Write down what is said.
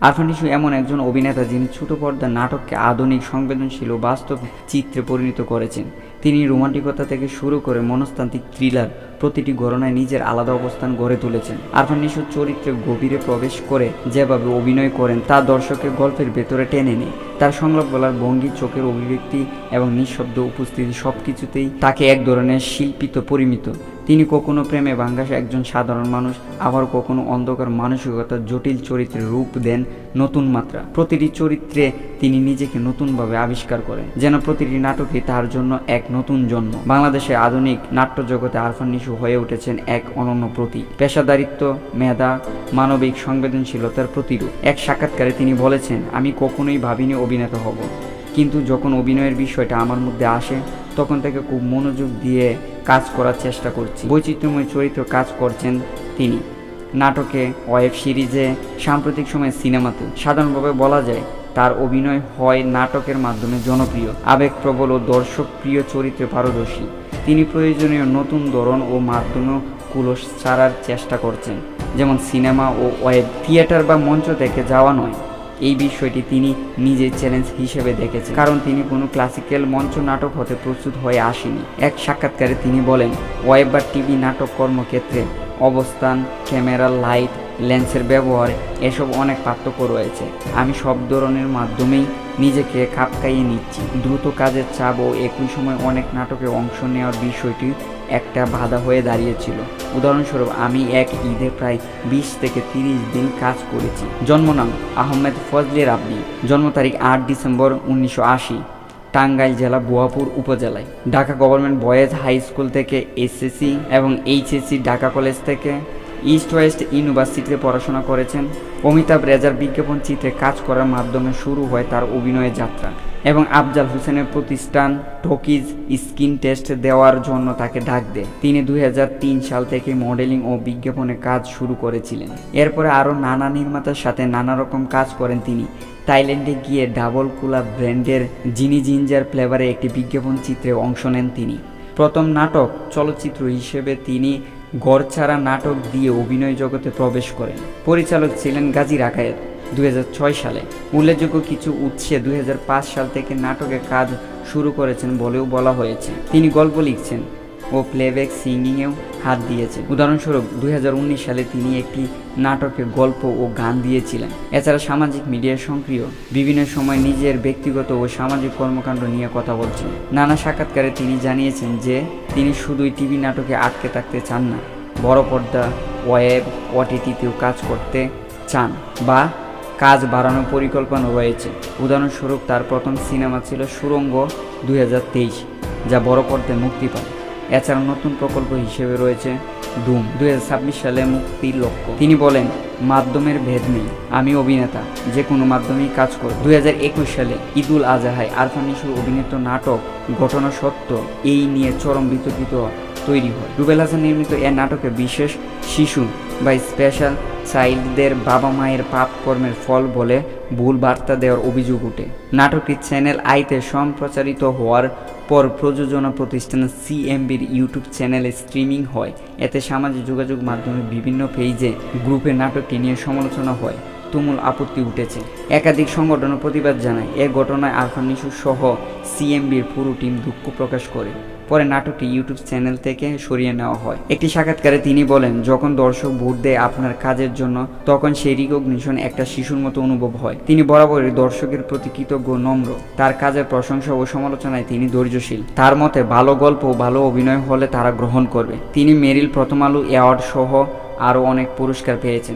আরফান এমন একজন অভিনেতা যিনি ছোট পর্দার নাটককে আধুনিক, সংবেদনশীল ও বাস্তব চিত্রে পরিণত করেছেন। তিনি রোমান্টিকতা থেকে শুরু করে মনস্তান্ত্রিক থ্রিলার প্রতিটি গণনায় নিজের আলাদা অবস্থান গড়ে তুলেছেন। আরফান নিশু চরিত্রে গভীরে প্রবেশ করে যেভাবে অভিনয় করেন তা দর্শকের গল্পের ভেতরে টেনে নেয়। তার সংলাপ বলার ভঙ্গি, চোখের অভিব্যক্তি এবং নিঃশব্দ উপস্থিতি সব কিছুতেই তাকে এক ধরনের শিল্পিত পরিমিত। তিনি কখনো প্রেমে বাঙ্গাস একজন সাধারণ মানুষ, আবার কখনো অন্ধকার মানসিকতার জটিল চরিত্রের রূপ দেন নতুন মাত্রা। প্রতিটি চরিত্রে তিনি নিজেকে নতুনভাবে আবিষ্কার করেন, যেন প্রতিটি নাটকে তার জন্য এক নতুন জন্ম। বাংলাদেশে আধুনিক নাট্য জগতে আরফান নিশু হয়ে উঠেছেন এক অনন্য প্রতীক। পেশাদারিত্ব, মেধা, মানবিক সংবেদনশীলতার প্রতিরূপ। এক সাক্ষাৎকারে তিনি বলেছেন, আমি কখনোই ভাবিনি অভিনেতা হব। কিন্তু যখন অভিনয়ের বিষয়টা আমার মধ্যে আসে, তখন থেকে খুব মনোযোগ দিয়ে কাজ করার চেষ্টা করছি। বৈচিত্র্যময় চরিত্র কাজ করছেন তিনি। নাটকে ওয়েব সিরিজে সাম্প্রতিক সময়ে সিনেমাতে। সাধারণভাবে বলা যায় তার অভিনয় হয় নাটকের মাধ্যমে জনপ্রিয়, আবেগপ্রবল ও দর্শকপ্রিয় চরিত্রে পারদর্শী। তিনি প্রয়োজনীয় নতুন ধরন ও মাধ্যমে কুলস ছাড়ার চেষ্টা করছেন, যেমন সিনেমা ও ওয়েব থিয়েটার বা মঞ্চ থেকে যাওয়া নয়। এই বিষয়টি তিনি নিজের চ্যালেঞ্জ হিসেবে দেখেছেন, কারণ তিনি কোনো ক্লাসিক্যাল মঞ্চ নাটক হতে প্রস্তুত হয়ে আসেনি। এক সাক্ষাৎকারে তিনি বলেন, ওয়েব বা টিভি নাটক কর্মক্ষেত্রে অবস্থান, ক্যামেরা, লাইট লেন্সের ব্যবহার এসব অনেক পার্থক্য রয়েছে। আমি সব ধরনের মাধ্যমেই নিজেকে খাপ খাইয়ে নিচ্ছি। দ্রুত কাজের চাপ ও একই সময় অনেক নাটকে অংশ নেওয়ার বিষয়টি একটা বাধা হয়ে দাঁড়িয়েছিল। উদাহরণস্বরূপ, আমি এক ঈদে প্রায় বিশ থেকে তিরিশ দিন কাজ করেছি। জন্মনাম আহমেদ ফজলে রাবনি জন্ম তারিখ আট ডিসেম্বর উনিশশো আশি, টাঙ্গাইল জেলা বোয়াপুর উপজেলায়। Dhaka government boys high school থেকে এসএসসি এবং এইচএসসি ঢাকা কলেজ থেকে ইস্ট ওয়েস্ট ইউনিভার্সিটিতে পড়াশোনা করেছেন। অমিতাভ রেজার বিজ্ঞাপন চিত্রে কাজ করার মাধ্যমে শুরু হয় তার অভিনয়ের যাত্রা এবং আফজাল হোসেনের প্রতিষ্ঠান টকিজ স্কিন টেস্ট দেওয়ার জন্য তাকে ডাক দেয়। তিনি দু হাজার তিন সাল থেকে মডেলিং ও বিজ্ঞাপনে কাজ শুরু করেছিলেন। এরপরে আরও নানা নির্মাতার সাথে নানা রকম কাজ করেন তিনি। থাইল্যান্ডে গিয়ে ডাবল কুলা ব্র্যান্ডের জিনি জিঞ্জার ফ্লেভারে একটি বিজ্ঞাপন চিত্রে অংশ নেন তিনি। প্রথম নাটক চলচ্চিত্র হিসেবে তিনি গড়ছাড়া নাটক দিয়ে অভিনয় জগতে প্রবেশ করেন। পরিচালক ছিলেন গাজী রাকায়েত, দুই হাজার ছয় সালে। উল্লেখযোগ্য কিছু উৎসে দুই হাজার পাঁচ সাল থেকে নাটকে কাজ শুরু করেছেন বলেও বলা হয়েছে। তিনি গল্প লিখছেন ও প্লেব্যাক সিঙ্গিংয়েও হাত দিয়েছেন উদাহরণস্বরূপ, দুই হাজার উনিশ সালে তিনি একটি নাটকে গল্প ও গান দিয়েছিলেন। এছাড়া সামাজিক মিডিয়ায় সক্রিয়। বিভিন্ন সময় নিজের ব্যক্তিগত ও সামাজিক কর্মকাণ্ড নিয়ে কথা বলছেন। নানা সাক্ষাৎকারে তিনি জানিয়েছেন যে, তিনি শুধুই টিভি নাটকে আটকে থাকতে চান না, বড় পর্দা ওয়েব ওটিটিতেও কাজ করতে চান বা কাজ বাড়ানোর পরিকল্পনা রয়েছে। উদাহরণস্বরূপ, তার প্রথম সিনেমা ছিল সুরঙ্গ দু হাজার তেইশ, যা বড় পর্দায় মুক্তি পায়। এছাড়া নতুন প্রকল্প হিসেবে রয়েছে ধুম দুই সালে মুক্তির লক্ষ্য। তিনি বলেন, মাধ্যমের ভেদ নেই। আমি অভিনেতা, যে কোনো মাধ্যমেই কাজ করি। দুই একুশ সালে ঈদুল আজহায় আরফান নিশুর অভিনীত নাটক ঘটনা সত্য এই নিয়ে চরম বিতর্কিত তৈরি হয়। রুবেল হাসান নির্মিত এ নাটকে বিশেষ শিশু বা স্পেশাল চাইল্ডদের বাবা মায়ের পাপ কর্মের ফল বলে ভুল বার্তা দেওয়ার অভিযোগ ওঠে। নাটকটি চ্যানেল আইতে সম্প্রচারিত হওয়ার পর প্রযোজনা প্রতিষ্ঠান সিএমবির ইউটিউব চ্যানেলে স্ট্রিমিং হয়। এতে সামাজিক যোগাযোগ মাধ্যমে বিভিন্ন পেজে গ্রুপে নাটকটি নিয়ে সমালোচনা হয়। তুমুল আপত্তি উঠেছে। একাধিক সংগঠন প্রতিবাদ জানায়। এ ঘটনায় আরফান নিশু সহ সিএমবির পুরো টিম দুঃখ প্রকাশ করে। পরে নাটকটি ইউটিউব চ্যানেল থেকে সরিয়ে নেওয়া হয়। একটি সাক্ষাৎকারে তিনি বলেন, যখন দর্শক ভোট দেয় আপনার কাজের জন্য, তখন সেই রিকগনিশন একটা শিশুর মতো অনুভব হয়। তিনি বরাবরই দর্শকের প্রতি কৃতজ্ঞ, নম্র। তার কাজের প্রশংসা ও সমালোচনায় তিনি ধৈর্যশীল। তার মতে, ভালো গল্প ভালো অভিনয় হলে তারা গ্রহণ করবে। তিনি মেরিল প্রথম আলো অ্যাওয়ার্ড সহ আরও অনেক পুরস্কার পেয়েছেন।